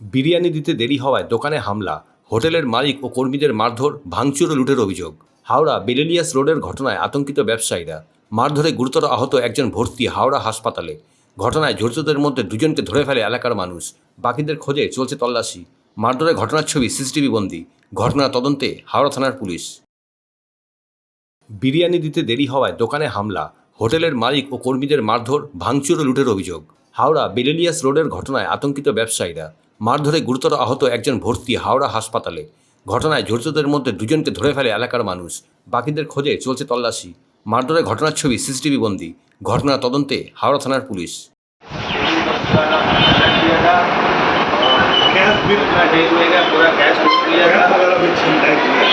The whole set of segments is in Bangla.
বিরিয়ানি দিতে দেরি হওয়ায় দোকানে হামলা, হোটেলের মালিক ও কর্মীদের মারধর, ভাঙচুর ও লুটের অভিযোগ। হাওড়া বেলেলিয়াস রোডের ঘটনায় আতঙ্কিত ব্যবসায়ীরা মারধরে গুরুতর আহত একজন ভর্তি হাওড়া হাসপাতালে। ঘটনায় জড়িতদের মধ্যে দুজনকে ধরে ফেলে এলাকার মানুষ। বাকিদের খোঁজে চলছে তল্লাশি। মারধরের ঘটনার ছবি সিসিটিভি বন্দি। ঘটনার তদন্তে হাওড়া থানার পুলিশ। বিরিয়ানি দিতে দেরি হওয়ায় দোকানে হামলা, হোটেলের মালিক ও কর্মীদের মারধর, ভাঙচুর ও লুটের অভিযোগ। হাওড়া বেলেলিয়াস রোডের ঘটনায় আতঙ্কিত ব্যবসায়ীরা মারধরে গুরুতর আহত একজন ভর্তি হাওড়া হাসপাতালে ঘটনায় জড়িতদের মধ্যে দুজনকে ধরে ফেলে এলাকার মানুষ বাকিদের খোঁজে চলছে তল্লাশি মারধরের ঘটনার ছবি সিসিটিভি বন্দি ঘটনার তদন্তে হাওড়া থানার পুলিশ कैश बिल पूरा डेट लेगा पूरा कैश लूट लिया कैश था वगैरह भी छिनताई किया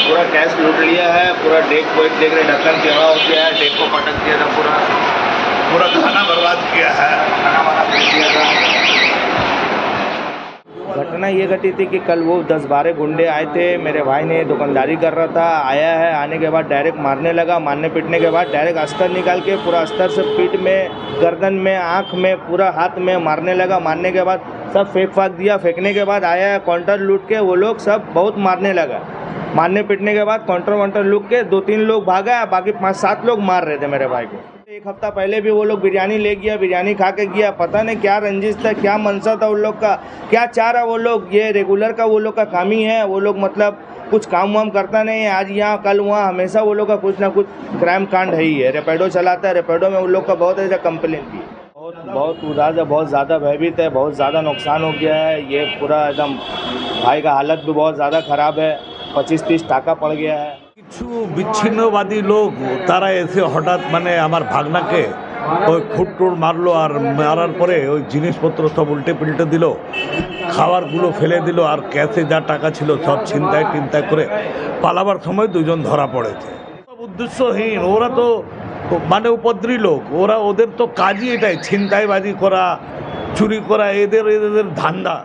पूरा कैश लूट लिया है पूरा डेट वेट देख रहे ढक्कन टेढ़ा हो गया है डेट को पटक दिया था घटना ये घटी थी कि कल वो दस बारह गुंडे आए थे। मेरे भाई ने दुकानदारी कर रहा था, आया है, आने के बाद डायरेक्ट मारने लगा। मारने पीटने के बाद डायरेक्ट अस्तर निकाल के पूरा अस्तर से पीठ में, गर्दन में, आँख में, पूरा हाथ में मारने लगा। मारने के बाद सब फेंक फाक दिया। फेंकने के बाद आया है काउंटर लूट के वो लोग सब बहुत मारने लगा। मारने पीटने के बाद काउंटर वाउंटर लूट के दो तीन लोग भागा, बाकी पाँच सात लोग मार रहे थे मेरे भाई को। एक हफ़्ता पहले भी वो लोग बिरयानी ले गया, बिरयानी खा के गया। पता नहीं क्या रंजिश था, क्या मनसा था उन लोग का, क्या चाह रहा वो लोग, ये रेगुलर का वो लोग का काम ही। है वो लोग मतलब कुछ काम वाम करता नहीं है। आज यहाँ, कल वहाँ हमेशा वो लोग का कुछ ना कुछ क्राइम कांड है ही है। रेपेडो चलाता है रेपेडो में उन लोग का बहुत ऐसा कंप्लेन भी बहुत बहुत उदास है, बहुत ज़्यादा भयभीत है, बहुत ज़्यादा नुकसान हो गया है। ये पूरा एकदम भाई का हालत भी बहुत ज़्यादा ख़राब है। पच्चीस तीस टाका पड़ गया है। কিছু বিচ্ছিন্নবাদী লোক, তারা এসে হঠাৎ মানে আমার ভাগনাকে ওই ফুটটুর মারলো আর মারার পরে ওই জিনিসপত্র সব উল্টে পিল্টে দিল, খাবারগুলো ফেলে দিল আর ক্যাশে যা টাকা ছিল সব ছিনতাই টিনতাই করে পালাবার সময় দুজন ধরা পড়েছে। উদ্দেশ্যহীন, ওরা তো মানে উপদ্রী লোক, ওরা ওদের তো কাজই এটাই, ছিনতাইবাজি করা, চুরি করা, এদের এদের ধান্দা।